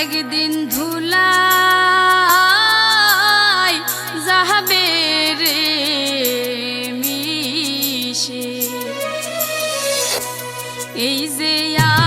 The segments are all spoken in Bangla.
একদিন ধুলাই যাহাবে রে মিশে। এই যে আ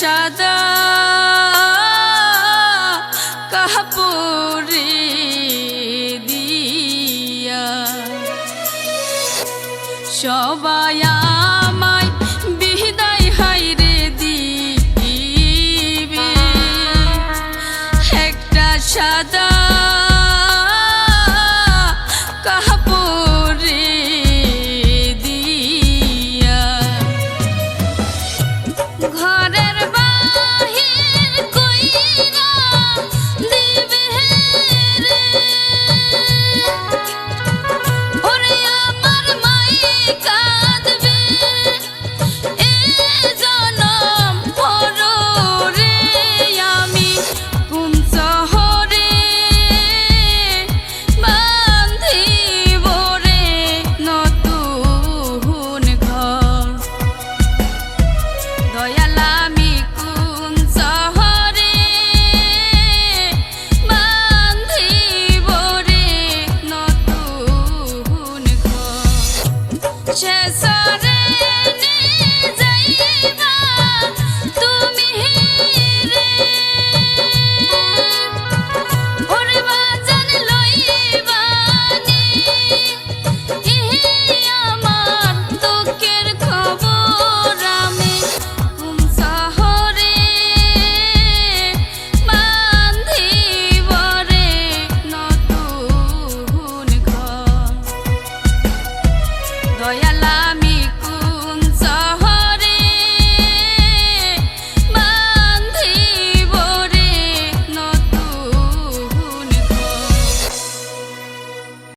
সাদা কাপুরি দিয়া। সবাই Just